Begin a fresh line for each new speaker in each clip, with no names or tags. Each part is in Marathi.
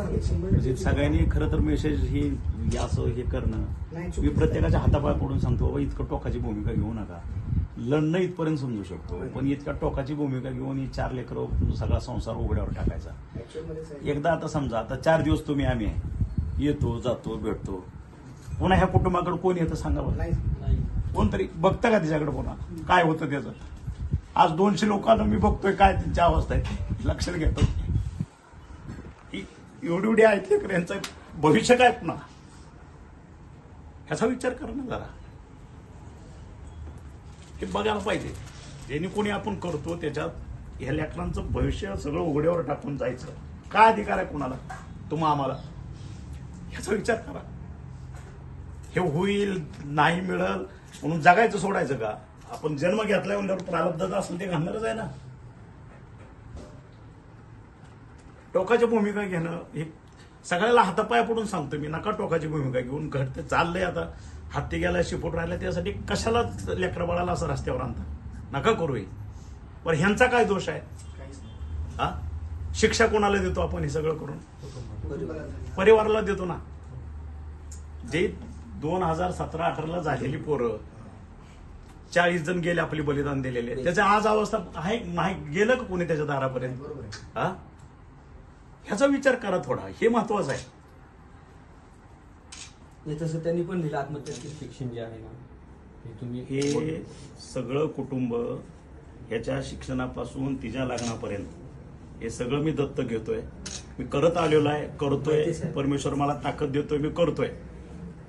म्हणजे सगळ्यांनी खरं तर मेसेज ही असं हे करणं. मी प्रत्येकाच्या हातापाय पडून सांगतो बाबा इतकं टोकाची भूमिका घेऊ नका. लढणं इथपर्यंत समजू शकतो पण इतक्या टोकाची भूमिका घेऊन ही चार लेकरं सगळा संसार उघड्यावर टाकायचा. एकदा आता समजा आता चार दिवस तुम्ही आम्ही आहे येतो जातो भेटतो. पुन्हा ह्या कुटुंबाकडे कोण येतं सांगा बरं.
नाही.
कोणतरी बघतं का त्याच्याकडे पुन्हा? काय होतं त्याचं? आज दोनशे लोकांना मी बघतोय काय त्यांची अवस्था आहे. लक्षात घेतो. एवढी एवढी ऐकले तर यांचं भविष्य काय पुन्हा? ह्याचा विचार करा ना जरा. हे बघायला पाहिजे. ज्यांनी कोणी आपण करतो त्याच्यात ह्या लेकरांचं भविष्य सगळं उघड्यावर टाकून जायचं. काय अधिकार आहे कोणाला? तुम्हा आम्हाला? ह्याचा विचार करा. हे होईल नाही मिळल म्हणून जगायचं सोडायचं का? आपण जन्म घेतल्या म्हणल्यावर प्रारब्धात असेल ते घालणारच आहे ना. टोकाची भूमिका घेणं हे सगळ्याला हातापाया पडून सांगतो मी. नका टोकाची भूमिका घेऊन घडते चाललंय आता हत्ती गेला शिपूट राहिला त्यासाठी कशाला लेकरं बाळाला असं रस्त्यावर आणता? नका करू बरं ह्यांचा काय दोष आहे. हा? शिक्षा कोणाला देतो आपण हे सगळं करून? परिवाराला देतो ना. जे दोन हजार सतरा अठराला झालेली पोरं चाळीस जण गेले आपली बलिदान दिलेले. त्याच्या आज अवस्था आहे नाही गेलं का कोणी त्याच्या दारापर्यंत? हा? ह्याचा विचार करा थोडा. हे महत्वाचं आहे.
नाही तसं त्यांनी पण दिलं आत्महत्याचे शिक्षण जे आहे ना हे तुम्ही
हे सगळं कुटुंब ह्याच्या शिक्षणापासून तिच्या लग्नापर्यंत. हे सगळं मी दत्त घेतोय. मी करत आलेलो आहे करतोय. परमेश्वर मला ताकद देतोय मी करतोय.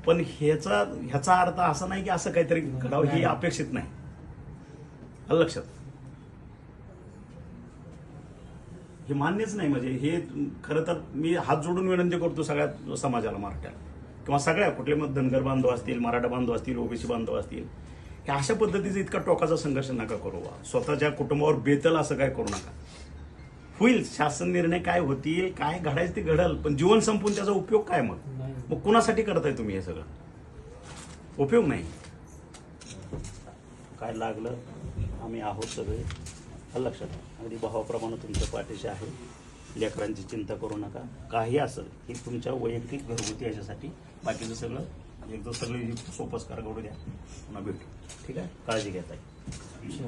पण ह्याचा ह्याचा अर्थ असा नाही की असं काहीतरी घडावं ही अपेक्षित नाही. लक्षात? हे मान्यच नाही. म्हणजे हे खरं तर मी हात जोडून विनंती करतो सगळ्या समाजाला मराठ्याला किंवा सगळ्या कुठले मग धनगर बांधव असतील मराठा बांधव असतील ओबीसी बांधव असतील. हे अशा पद्धतीचा इतका टोकाचा संघर्ष नका करू बा. स्वतःच्या कुटुंबावर बेतल असं काय करू नका. होईल शासन निर्णय काय होतील काय घडायचं ते घडल पण जीवन संपून त्याचा उपयोग काय मग. मग कुणासाठी करताय तुम्ही हे सगळं? उपयोग नाही. काय लागलं? आम्ही आहोत सगळे. हा लक्षात अगदी भावाप्रमाणे तुमच्या पाठीशी आहे. लेकरांची चिंता करू नका. काही असेल की तुमच्या वैयक्तिक घरगुती याच्यासाठी बाकीचं सगळं एकदम सगळे सोपस्कार घडू द्या. पुन्हा भेटू. ठीक आहे? काळजी घेताय
येईल